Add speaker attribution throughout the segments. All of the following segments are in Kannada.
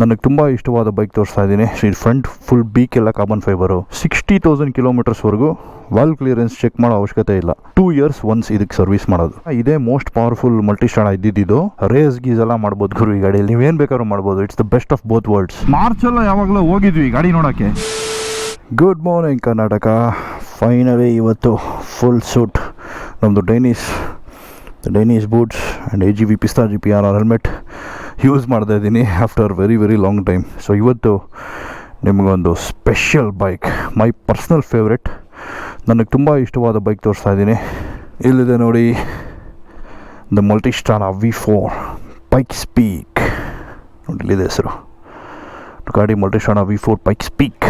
Speaker 1: ನನಗೆ ತುಂಬ ಇಷ್ಟವಾದ ಬೈಕ್ ತೋರಿಸ್ತಾ ಇದ್ದೀನಿ. ಈ ಫ್ರಂಟ್ ಫುಲ್ ಬೀಕ್ ಎಲ್ಲ ಕಾರ್ಬನ್ ಫೈಬರು ಸಿಕ್ಸ್ಟಿ ತೌಸಂಡ್ ಕಿಲೋಮೀಟರ್ಸ್ವರೆಗೂ ವಾಲ್ ಕ್ಲಿಯರೆನ್ಸ್ ಚೆಕ್ ಮಾಡೋ ಅವಶ್ಯಕತೆ ಇಲ್ಲ. ಟೂ ಇಯರ್ಸ್ ಒನ್ಸ್ ಇದಕ್ಕೆ ಸರ್ವಿಸ್ ಮಾಡೋದು. ಇದೇ ಮೋಸ್ಟ್ ಪವರ್ಫುಲ್ ಮಲ್ಟಿ ಸ್ಟಾಂಡ್ ಇದ್ದಿದ್ದು ರೇಸ್ ಗೀಸ್ ಎಲ್ಲ ಮಾಡ್ಬೋದು ಗುರು ಈ ಗಾಡಿಯಲ್ಲಿ. ನೀವೇನು ಬೇಕಾದ್ರೂ ಮಾಡ್ಬೋದು. It's the best of both worlds ಎಲ್ಲ ಯಾವಾಗಲೂ ಹೋಗಿದ್ವಿ ಗಾಡಿ ನೋಡೋಕ್ಕೆ. ಗುಡ್ ಮಾರ್ನಿಂಗ್ ಕರ್ನಾಟಕ ಫೈನಲಿ ಇವತ್ತು ಫುಲ್ ಸೂಟ್ ನಮ್ಮದು Dainese Dainese boots and A G V Pista G P R R helmet use ಮಾಡ್ತಾ ಇದ್ದೀನಿ after very very long time so ಇವತ್ತು ನಿಮಗೊಂದು special bike my personal favourite ನನಗೆ ತುಂಬ ಇಷ್ಟವಾದ ಬೈಕ್ ತೋರಿಸ್ತಾ ಇದ್ದೀನಿ. ಇಲ್ಲಿದೆ ನೋಡಿ the Multistrada V four Pikes Peak ನೋಡಿ, ಇಲ್ಲಿದೆ ಹೆಸರು. ಗಾಡಿ Multistrada V four Pikes Peak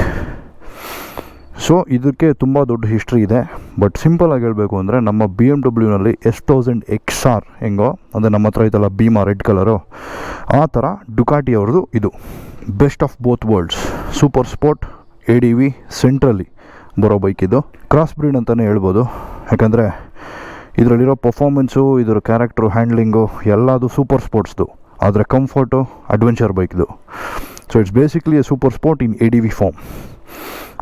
Speaker 1: so ಇದಕ್ಕೆ ತುಂಬ ದೊಡ್ಡ ಹಿಸ್ಟ್ರಿ ಇದೆ. ಬಟ್ ಸಿಂಪಲಾಗಿ ಹೇಳಬೇಕು ಅಂದರೆ ನಮ್ಮ ಬಿ ಎಂ ಡಬ್ಲ್ಯೂನಲ್ಲಿ ಎಸ್ ತೌಸಂಡ್ ಎಕ್ಸ್ ಆರ್ ಹೆಂಗೋ, ಅಂದರೆ ನಮ್ಮ ಹತ್ರ ಐತಲ್ಲ ಭೀಮಾ ರೆಡ್ ಕಲರು ಆ ಥರ ಡುಕಾಟಿ ಅವ್ರದ್ದು ಇದು. Best of both worlds super sport A D V ಸೆಂಟ್ರಲ್ಲಿ ಬರೋ ಬೈಕ್ ಇದು. ಕ್ರಾಸ್ ಬ್ರೀಡ್ ಅಂತಲೇ ಹೇಳ್ಬೋದು. ಯಾಕಂದರೆ ಇದರಲ್ಲಿರೋ ಪರ್ಫಾರ್ಮೆನ್ಸು ಇದರ ಕ್ಯಾರೆಕ್ಟ್ರು ಹ್ಯಾಂಡ್ಲಿಂಗು ಎಲ್ಲದು ಸೂಪರ್ ಸ್ಪೋರ್ಟ್ಸ್ದು ಆದರೆ comfort adventure ಬೈಕ್ದು so it's basically a super sport in A D V form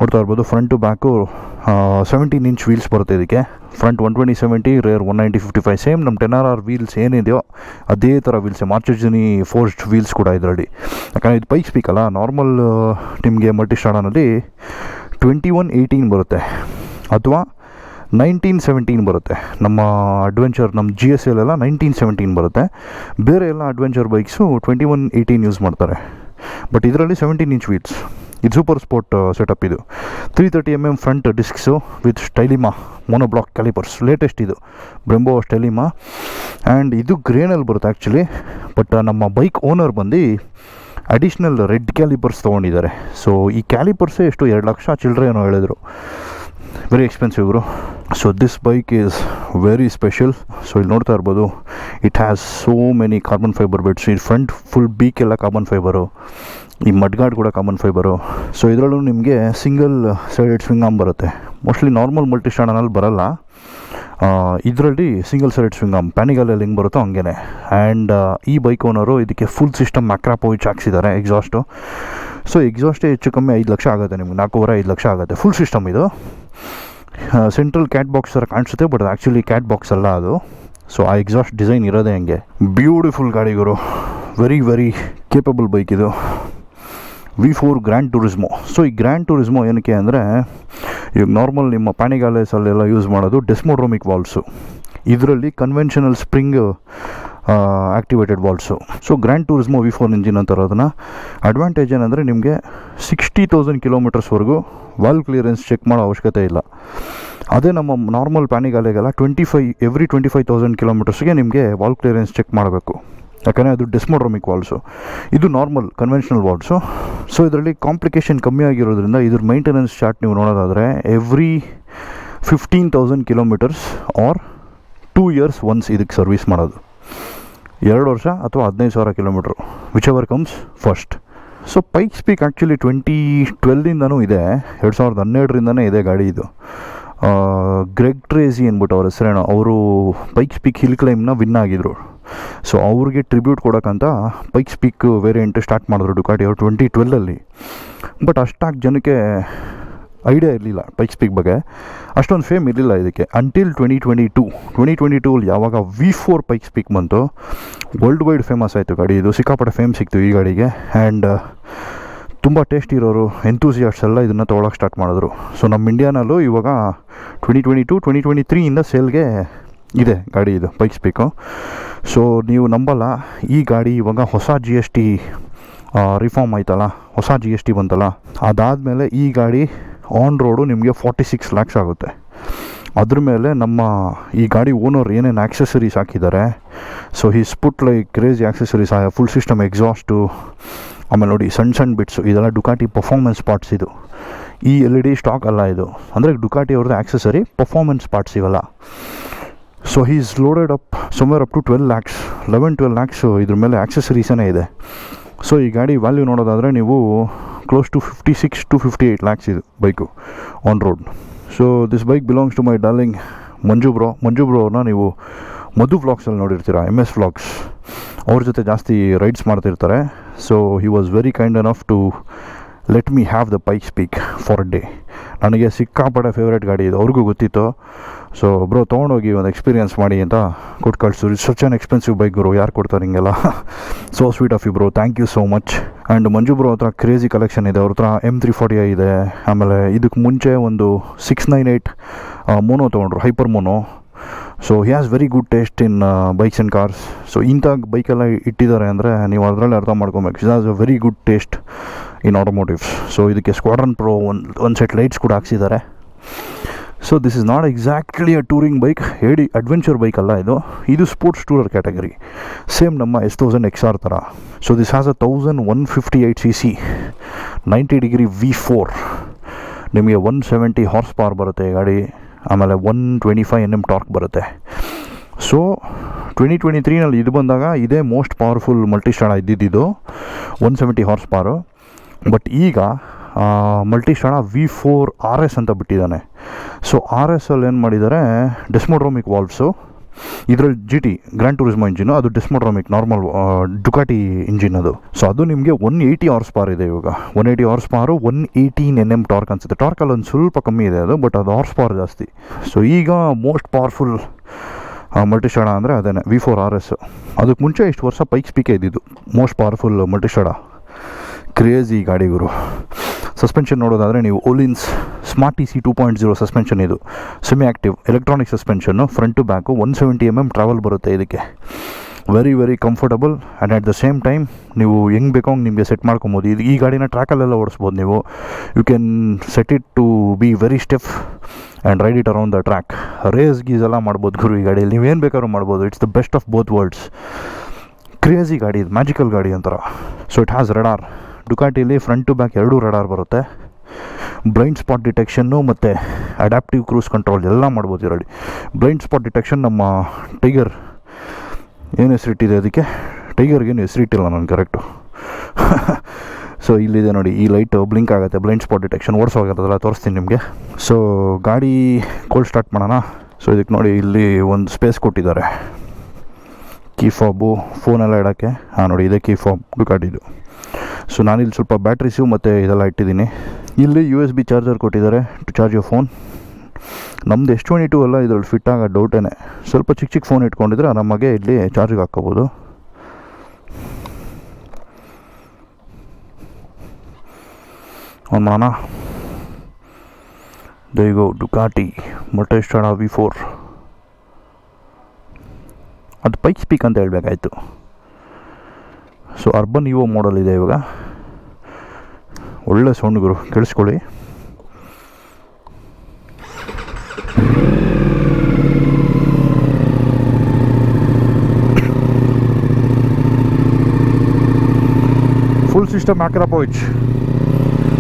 Speaker 1: ನೋಡ್ತಾ ಇರ್ಬೋದು. To back seventeen inch wheels ಬರುತ್ತೆ ಇದಕ್ಕೆ. Front one twenty seventy rear one ninety fifty five same ನಮ್ಮ ಟೆನ್ ಆರ್ ಆರ್ ವೀಲ್ಸ್ ಏನಿದೆಯೋ, ಅದೇ ಥರ ವೀಲ್ಸ್ ಮಾರ್ಚುಜಿನಿ ಫೋರ್ಸ್ಟ್ ವೀಲ್ಸ್ ಕೂಡ ಇದರಲ್ಲಿ. ಯಾಕಂದರೆ ಇದು ಬೈಕ್ ಬೇಕಲ್ಲ ನಾರ್ಮಲ್ ನಿಮಗೆ ಮಲ್ಟಿ ಸ್ಟಾಡನಲ್ಲಿ ಟ್ವೆಂಟಿ ಒನ್ ಏಯ್ಟೀನ್ ಬರುತ್ತೆ. ಅಥವಾ ನೈನ್ಟೀನ್ ಸೆವೆಂಟೀನ್ ಬರುತ್ತೆ. ನಮ್ಮ ಅಡ್ವೆಂಚರ್ ನಮ್ಮ ಜಿ ಎಸ್ ಎಲ್ ಎಲ್ಲ ನೈನ್ಟೀನ್ ಸೆವೆಂಟೀನ್ ಬರುತ್ತೆ. ಬೇರೆ ಎಲ್ಲ adventure bikes twenty one eighteen use ಮಾಡ್ತಾರೆ. ಬಟ್ ಇದರಲ್ಲಿ ಸೆವೆಂಟೀನ್ ಇಂಚ್ ವೀಲ್ಸ್ ಇದು ಸೂಪರ್ ಸ್ಪೋರ್ಟ್ ಸೆಟಪ್ ಇದು. Three thirty M M front discs with Stylema monoblock calipers latest ಇದು. ಬ್ರೆಂಬೋ ಸ್ಟೈಲಿಮಾ ಆ್ಯಂಡ್ ಇದು ಗ್ರೇನಲ್ಲಿ ಬರುತ್ತೆ ಆ್ಯಕ್ಚುಲಿ ಬಟ್ ನಮ್ಮ ಬೈಕ್ ಓನರ್ ಬಂದು ಅಡಿಷ್ನಲ್ ರೆಡ್ ಕ್ಯಾಲಿಪರ್ಸ್ ತೊಗೊಂಡಿದ್ದಾರೆ. ಸೊ ಈ ಕ್ಯಾಲಿಪರ್ಸೇ ಎಷ್ಟು? ಎರಡು ಲಕ್ಷ ಚಿಲ್ಲರೆ ಏನೋ ಹೇಳಿದ್ರು. ವೆರಿ ಎಕ್ಸ್ಪೆನ್ಸಿವ್ ಇವರು so this bike is very special so ಇಲ್ಲಿ ನೋಡ್ತಾ ಇರ್ಬೋದು. It has so many carbon fibre bits ಈ ಫ್ರಂಟ್ ಫುಲ್ ಬೀಕೆಲ್ಲ ಕಾರ್ಬನ್ ಫೈಬರು ಈ ಮಡ್ಗಾಡ್ ಕೂಡ ಕಾಮನ್ ಫೈಬರು ಸೊ ಇದರಲ್ಲೂ ನಿಮಗೆ ಸಿಂಗಲ್ ಸೈಡೆಡ್ ಸ್ವಿಂಗ್ ಆಮ್ ಬರುತ್ತೆ. ಮೋಸ್ಟ್ಲಿ ನಾರ್ಮಲ್ ಮಲ್ಟಿ ಸ್ಟ್ಯಾಂಡನಲ್ಲಿ ಬರಲ್ಲ. ಇದರಲ್ಲಿ ಸಿಂಗಲ್ ಸೈಡೆಡ್ ಸ್ವಿಂಗ್ ಆಮ್ ಪ್ಯಾನಿಗಲಲ್ಲಿ ಹೆಂಗೆ ಬರುತ್ತೋ ಹಂಗೇನೆ. ಆ್ಯಂಡ್ ಈ ಬೈಕ್ ಓನರು ಇದಕ್ಕೆ ಫುಲ್ ಸಿಸ್ಟಮ್ ಮ್ಯಾಕ್ರಾಪೋಯಿಚ್ ಹಾಕ್ಸಿದ್ದಾರೆ ಎಕ್ಸಾಸ್ಟು ಸೊ ಎಕ್ಸಾಸ್ಟೇ ಹೆಚ್ಚು ಕಮ್ಮಿ ಐದು ಲಕ್ಷ ಆಗುತ್ತೆ ನಿಮ್ಗೆ, ನಾಲ್ಕೂವರೆ ಐದು ಲಕ್ಷ ಆಗುತ್ತೆ. ಫುಲ್ ಸಿಸ್ಟಮ್ ಇದು. ಸೆಂಟ್ರಲ್ ಕ್ಯಾಟ್ ಬಾಕ್ಸ್ ಥರ ಕಾಣಿಸುತ್ತೆ ಬಟ್ ಆ್ಯಕ್ಚುಲಿ ಕ್ಯಾಟ್ ಬಾಕ್ಸ್ ಅಲ್ಲ ಅದು. ಸೊ ಆ ಎಕ್ಸಾಸ್ಟ್ ಡಿಸೈನ್ ಇರೋದೇ ಹಂಗೆ. ಬ್ಯೂಟಿಫುಲ್ ಗಾಡಿಗಳು ವೆರಿ ವೆರಿ ಕೇಪಬಲ್ ಬೈಕ್ ಇದು. ವಿ ಫೋರ್ ಗ್ರ್ಯಾಂಡ್ ಟೂರಿಸ್ಮೋ ಸೊ ಈ ಗ್ರ್ಯಾಂಡ್ ಟೂರಿಸ್ಮೋ ಏನಕ್ಕೆ ಅಂದರೆ, ಈಗ ನಾರ್ಮಲ್ ನಿಮ್ಮ ಪ್ಯಾನಿಗಾಲೇಸಲ್ಲೆಲ್ಲ ಯೂಸ್ ಮಾಡೋದು ಡೆಸ್ಮೋಡ್ರೋಮಿಕ್ ವಾಲ್ಸು ಇದರಲ್ಲಿ conventional spring activated valves so Granturismo V four engine ಅಂತಾರೆ ಅದನ್ನು. ಅಡ್ವಾಂಟೇಜ್ ಏನಂದರೆ ನಿಮಗೆ ಸಿಕ್ಸ್ಟಿ ತೌಸಂಡ್ ಕಿಲೋಮೀಟರ್ಸ್ವರೆಗೂ ವಾಲ್ ಕ್ಲಿಯರೆನ್ಸ್ ಚೆಕ್ ಮಾಡೋ ಅವಶ್ಯಕತೆ ಇಲ್ಲ. ಅದೇ ನಮ್ಮ normal ಪ್ಯಾನಿಗಾಲೆಗೆಲ್ಲ twenty five every twenty five thousand ಕಿಲೋಮೀಟರ್ಸ್ಗೆ ನಿಮಗೆ ವಾಲ್ ಕ್ಲಿಯರೆನ್ಸ್ ಚೆಕ್ ಮಾಡಬೇಕು. ಯಾಕಂದರೆ ಅದು ಡಿಸ್ಮೋಡ್ರಮಿಕ್ ವಾಲ್ಸು ಇದು ನಾರ್ಮಲ್ ಕನ್ವೆನ್ಷನಲ್ ವಾಲ್ಸು ಸೊ ಇದರಲ್ಲಿ ಕಾಂಪ್ಲಿಕೇಶನ್ ಕಮ್ಮಿ ಆಗಿರೋದ್ರಿಂದ ಇದ್ರ ಮೈಂಟೆನೆನ್ಸ್ ಚಾರ್ಟ್ ನೀವು ನೋಡೋದಾದರೆ every fifteen thousand kilometres or two years once ಇದಕ್ಕೆ ಸರ್ವಿಸ್ ಮಾಡೋದು. ಎರಡು ವರ್ಷ ಅಥವಾ ಹದಿನೈದು ಸಾವಿರ kilometre whichever comes first so Pikes Peak actually twenty ಟ್ವೆಲ್ದಿಂದನೂ ಇದೆ, ಎರಡು ಸಾವಿರದ ಹನ್ನೆರಡರಿಂದನೇ ಇದೆ ಗಾಡಿ ಇದು. ಗ್ರೆಗ್ ಟ್ರೇಸಿ ಅಂದ್ಬಿಟ್ಟು ಅವ್ರ ಹೆಸರೇನೋ, ಅವರು ಪೈಕ್ ಸ್ಪೀಕ್ ಹಿಲ್ ಕ್ಲೈಮ್ನ ವಿನ್ ಆಗಿದ್ರು. ಸೊ ಅವ್ರಿಗೆ ಟ್ರಿಬ್ಯೂಟ್ ಕೊಡೋಕ್ಕಂತ ಪೈಕ್ ಸ್ಪೀಕ್ ವೇರಿಯಂಟ್ ಸ್ಟಾರ್ಟ್ ಮಾಡಿದ್ರು ಡುಕಾಟಿ ಅವ್ರು ಟ್ವೆಂಟಿ ಟ್ವೆಲ್ಲಲ್ಲಿ ಬಟ್ ಅಷ್ಟಾಗಿ ಜನಕ್ಕೆ ಐಡಿಯಾ ಇರಲಿಲ್ಲ ಪೈಕ್ ಸ್ಪೀಕ್ ಬಗ್ಗೆ. ಅಷ್ಟೊಂದು ಫೇಮ್ ಇರಲಿಲ್ಲ ಇದಕ್ಕೆ. Until twenty twenty two twenty twenty ಟೂಲ್ಲಿ ಯಾವಾಗ ವಿ ಫೋರ್ ಪೈಕ್ ಸ್ಪೀಕ್ ಬಂತು ವರ್ಲ್ಡ್ ವೈಡ್ ಫೇಮಸ್ ಆಯಿತು ಗಾಡಿ. ಇದು ಸಿಕ್ಕಾಪಟ್ಟೆ ಫೇಮ್ ಸಿಕ್ತು ಈ ಗಾಡಿಗೆ. ಆ್ಯಂಡ್ ತುಂಬ ಟೇಸ್ಟ್ ಇರೋರು ಎಂತೂಸಿಯಾಸ್ಟ್ಸ್ ಎಲ್ಲ ಇದನ್ನು ತೊಗೊಳಕ್ಕೆ ಸ್ಟಾರ್ಟ್ ಮಾಡಿದ್ರು. ಸೊ ನಮ್ಮ ಇಂಡಿಯಾನಲ್ಲೂ ಇವಾಗ twenty twenty two twenty twenty ತ್ರೀಯಿಂದ ಸೇಲ್ಗೆ ಇದೆ, ಗಾಡಿ ಇದು ಬೈಕ್ ಸ್ಪೀಕು ಸೊ ನೀವು ನಂಬಲ್ಲ, ಈ ಗಾಡಿ ಇವಾಗ ಹೊಸ ಜಿ ಎಸ್ ಟಿ ರಿಫಾರ್ಮ್ ಆಯ್ತಲ್ಲ, ಹೊಸ ಜಿ ಎಸ್ ಟಿ ಬಂತಲ್ಲ, ಅದಾದಮೇಲೆ ಈ ಗಾಡಿ ಆನ್ ರೋಡು ನಿಮಗೆ ಫಾರ್ಟಿ ಸಿಕ್ಸ್ ಲ್ಯಾಕ್ಸ್ ಆಗುತ್ತೆ. ಅದ್ರ ಮೇಲೆ ನಮ್ಮ, ಈ ಗಾಡಿ ಓನರ್ ಏನೇನು ಆಕ್ಸೆಸರೀಸ್ ಹಾಕಿದ್ದಾರೆ ಸೊ ಈ ಸ್ಪುಟ್ ಲೈಕ್ ಕ್ರೇಜಿ ಆಯ ಫುಲ್ ಸಿಸ್ಟಮ್ ಎಕ್ಸಾಸ್ಟು ಆಮೇಲೆ ನೋಡಿ ಸಣ್ಣ ಸಣ್ಣ ಬಿಟ್ಸು ಇದೆಲ್ಲ ಡುಕಾಟಿ ಪರ್ಫಾರ್ಮೆನ್ಸ್ ಪಾರ್ಟ್ಸ್ ಇದು. ಈ ಎಲ್ ಇ ಡಿ ಸ್ಟಾಕ್ ಅಲ್ಲ ಇದು. ಅಂದರೆ ಡುಕಾಟಿ ಅವ್ರದ್ದು ಆ್ಯಕ್ಸೆಸರಿ ಪರ್ಫಾರ್ಮೆನ್ಸ್ ಪಾರ್ಟ್ಸ್ ಇವೆಲ್ಲ. So he is loaded up ಸುಮಾರು up to twelve lakhs eleven twelve lakhs ಇದ್ರ ಮೇಲೆ ಆಕ್ಸೆಸರೀಸೇ ಇದೆ. ಸೊ ಈ ಗಾಡಿ ವ್ಯಾಲ್ಯೂ ನೋಡೋದಾದರೆ ನೀವು close to fifty six to fifty eight lakhs ಇದು bike on road so this bike belongs to my darling Manju bro Manju bro ಅವ್ರನ್ನ ನೀವು ಮಧು ವ್ಲಾಗ್ಸಲ್ಲಿ ನೋಡಿರ್ತೀರ ಎಂ ಎಸ್ ವ್ಲಾಗ್ಸ್ ಅವ್ರ ಜೊತೆ ಜಾಸ್ತಿ ರೈಡ್ಸ್ ಮಾಡ್ತಿರ್ತಾರೆ. So he was very kind of to let me have the Pikes Peak for day ನನಗೆ ಸಿಕ್ಕಾಪಟ್ಟೆ ಫೇವ್ರೇಟ್ ಗಾಡಿ ಇದು. ಅವ್ರಿಗೂ ಗೊತ್ತಿತ್ತು. ಸೊ ಬ್ರೋ ತೊಗೊಂಡೋಗಿ ಒಂದು ಎಕ್ಸ್ಪೀರಿಯೆನ್ಸ್ ಮಾಡಿ ಅಂತ ಕೊಟ್ಟು ಕಳಿಸು ಸಚ್ ಆನ್ ಎಕ್ಸ್ಪೆನ್ಸಿವ್ ಬೈಕ್ ಗುರು. ಯಾರು ಕೊಡ್ತಾರೆ ಹಿಂಗೆಲ್ಲ so sweet of you bro thank you so much and Manju bro ಹತ್ರ ಕ್ರೇಜಿ ಕಲೆಕ್ಷನ್ ಇದೆ. ಅವ್ರ ಹತ್ರ ಎಂ ತ್ರೀ ಫಾರ್ಟಿ ಇದೆ. ಆಮೇಲೆ ಇದಕ್ಕೆ ಮುಂಚೆ ಒಂದು ಸಿಕ್ಸ್ ನೈನ್ ಏಯ್ಟ್ ಮೋನೋ ತೊಗೊಂಡ್ರು. Hyper mono so he has very good taste in bikes and cars so ಇಂಥ ಬೈಕೆಲ್ಲ ಇಟ್ಟಿದ್ದಾರೆ ಅಂದರೆ ನೀವು ಅದರಲ್ಲಿ ಅರ್ಥ ಮಾಡ್ಕೊಬೇಕು. It has a very good taste in automotives so ಇದಕ್ಕೆ ಸ್ಕ್ವಾಡ್ರನ್ ಪ್ರೋ ಒಂದು ಒಂದು ಸೆಟ್ ಲೈಟ್ಸ್ ಕೂಡ ಹಾಕ್ಸಿದ್ದಾರೆ. So this is not exactly a touring bike ಹೇಳಿ ಅಡ್ವೆಂಚರ್ ಬೈಕ್ ಅಲ್ಲ ಇದು. ಇದು ಸ್ಪೋರ್ಟ್ಸ್ ಟೂರರ್ ಕ್ಯಾಟಗರಿ ಸೇಮ್ ನಮ್ಮ ಎಸ್ ತೌಸಂಡ್ ಎಕ್ಸ್ ಆರ್ ಥರ so this has a thousand one fifty eight C C ninety degree V four ನಿಮಗೆ ಒನ್ ಸೆವೆಂಟಿ ಹಾರ್ಸ್ ಪವರ್ ಬರುತ್ತೆ ಗಾಡಿ, ಆಮೇಲೆ one twenty five N M torque ಬರುತ್ತೆ. ಸೊ ಟ್ವೆಂಟಿ ಟ್ವೆಂಟಿ ತ್ರೀನಲ್ಲಿ ಇದು ಬಂದಾಗ, ಇದೇ ಮೋಸ್ಟ್ ಪವರ್ಫುಲ್ ಮಲ್ಟಿಸ್ಟಾರ್ ಇದ್ದಿದ್ದು one seventy horse power but ಈಗ Multistrada V four R S ಅಂತ ಬಿಟ್ಟಿದ್ದಾನೆ. ಸೊ ಆರ್ ಎಸ್ ಅಲ್ಲಿ ಏನು ಮಾಡಿದ್ದಾರೆ? ಡಿಸ್ಮೋಡ್ರೋಮಿಕ್ ವಾಲ್ವ್ಸು ಇದರಲ್ಲಿ ಜಿ ಟಿ ಗ್ರ್ಯಾಂಡ್ ಟೂರಿಸ್ಮೋ ಇಂಜಿನು ಅದು ಡಿಸ್ಮೋಡ್ರೋಮಿಕ್ ನಾರ್ಮಲ್ ಡುಕಾಟಿ ಇಂಜಿನ್ ಅದು. ಸೊ ಅದು ನಿಮಗೆ ಒನ್ ಏಯ್ಟಿ ಅವರ್ಸ್ ಪಾರ್ ಇದೆ ಇವಾಗ. One eighty horse power one eighteen N M torque ಅನ್ಸುತ್ತೆ. ಟಾರ್ಕಲ್ಲಿ ಒಂದು ಸ್ವಲ್ಪ ಕಮ್ಮಿ ಇದೆ ಅದು ಬಟ್ ಅದು ಅವರ್ಸ್ ಪಾರ್ ಜಾಸ್ತಿ. ಸೊ ಈಗ ಮೋಸ್ಟ್ ಪವರ್ಫುಲ್ ಮಲ್ಟಿಸ್ಟಾಡ ಅಂದರೆ ಅದೇನೆ ವಿ ಫೋರ್ ಆರ್ ಎಸ್ ಅದಕ್ಕೆ ಮುಂಚೆ ಇಷ್ಟು ವರ್ಷ ಪೈಕ್ ಸ್ಪೀಕೇ ಇದ್ದಿದ್ದು. ಮೋಸ್ಟ್ ಪವರ್ಫುಲ್ ಮಲ್ಟಿಸ್ಟಾಡ ಕ್ರೇಜಿ ಗಾಡಿ ಗುರು. ಸಸ್ಪೆನ್ಷನ್ ನೋಡೋದಾದರೆ ನೀವು Ohlins smart T C two point zero suspension ಇದು. Semi active electronic suspension front to back one seventy M M travel ಬರುತ್ತೆ ಇದಕ್ಕೆ. Very very comfortable and at the same time ನೀವು ಹೆಂಗೆ ಬೇಕೋ ಹಂಗೆ ನಿಮಗೆ ಸೆಟ್ ಮಾಡ್ಕೊಬೋದು. ಇದು ಈ ಗಾಡಿನ ಟ್ರ್ಯಾಕಲ್ಲೆಲ್ಲ ಓಡಿಸ್ಬೋದು ನೀವು. You can set it to be very stiff and ride it around the track race ಗೀಸ್ ಎಲ್ಲ ಮಾಡ್ಬೋದು ಗುರು ಈ ಗಾಡಿಯಲ್ಲಿ. ನೀವು ಏನು ಬೇಕಾದ್ರೂ ಮಾಡ್ಬೋದು. It's the best of both worlds crazy ಗಾಡಿ ಇದು ಮ್ಯಾಜಿಕಲ್ ಗಾಡಿ ಅಂತಾರ ಸೊ ಇಟ್ ಹ್ಯಾಸ್ ರೆಡಾರ್ ಡುಕಾಟಿಲಿ ಫ್ರಂಟ್ ಟು ಬ್ಯಾಕ್ ಎರಡೂ ರಡಾರ್ ಬರುತ್ತೆ. ಬ್ಲೈಂಡ್ ಸ್ಪಾಟ್ ಡಿಟೆಕ್ಷನ್ನು ಮತ್ತು ಅಡ್ಯಾಪ್ಟಿವ್ ಕ್ರೂಸ್ ಕಂಟ್ರೋಲ್ ಎಲ್ಲ ಮಾಡ್ಬೋದು ಇದರಲ್ಲಿ. ಬ್ಲೈಂಡ್ ಸ್ಪಾಟ್ ಡಿಟೆಕ್ಷನ್ ನಮ್ಮ ಟೈಗರ್ ಏನು ಹೆಸರಿಟ್ಟಿದೆ ಅದಕ್ಕೆ? ಟೈಗರ್ಗೇನು ಹೆಸರಿಟ್ಟಿಲ್ಲ ನಾನು ಕರೆಕ್ಟು ಸೊ ಇಲ್ಲಿದೆ ನೋಡಿ, ಈ ಲೈಟ್ ಬ್ಲಿಂಕ್ ಆಗುತ್ತೆ ಬ್ಲೈಂಡ್ ಸ್ಪಾಟ್ ಡಿಟೆಕ್ಷನ್ ಓಡಿಸೋಗಿರೋದಲ್ಲ ತೋರಿಸ್ತೀನಿ ನಿಮಗೆ. ಸೊ ಗಾಡಿ ಕೋಲ್ಡ್ ಸ್ಟಾರ್ಟ್ ಮಾಡೋಣ. ಸೊ ಇದಕ್ಕೆ ನೋಡಿ, ಇಲ್ಲಿ ಒಂದು ಸ್ಪೇಸ್ ಕೊಟ್ಟಿದ್ದಾರೆ. ಕೀ ಫಾಬು ಫೋನೆಲ್ಲ ಇಡೋಕ್ಕೆ. ಹಾಂ, ನೋಡಿ, ಇದೇ ಕೀ ಫಾಬ್ ಡುಕಾಟಿದು. ಸೊ ನಾನಿಲ್ಲಿ ಸ್ವಲ್ಪ ಬ್ಯಾಟ್ರೀಸು ಮತ್ತು ಇದೆಲ್ಲ ಇಟ್ಟಿದ್ದೀನಿ. ಇಲ್ಲಿ ಯು ಎಸ್ ಬಿ ಚಾರ್ಜರ್ ಕೊಟ್ಟಿದ್ದಾರೆ ಟು ಚಾರ್ಜ್ ಯೋರ್ ಫೋನ್ ನಮ್ದು ಎಷ್ಟು ಒನ್ ಇಟ್ಟು ಎಲ್ಲ ಇದರಲ್ಲಿ ಫಿಟ್ ಆಗೋ ಡೌಟೇನೆ ಸ್ವಲ್ಪ ಚಿಕ್ಕ ಚಿಕ್ಕ ಫೋನ್ ಇಟ್ಕೊಂಡಿದ್ರೆ ನಮಗೆ ಇಲ್ಲಿ ಚಾರ್ಜಿಗೆ ಹಾಕ್ಕೋಬೋದು. ಮಾಡೋಣ ದೈಗೋ ಡುಕಾಟಿ ಮೊಟೆಸ್ಟಾಡ ವಿ ಫೋರ್ ಅದು ಪೈಕ್ ಸ್ಪೀಕ್ ಅಂತ ಹೇಳಬೇಕಾಯ್ತು. ಸೊ ಅರ್ಬನ್ ಇವೋ ಮಾಡಲ್ ಇದೆ ಇವಾಗ. ಒಳ್ಳೆ ಸೌಂಡ್ ಗುರು, ಕೇಳಿಸ್ಕೊಳ್ಳಿ. Full system Akrapovic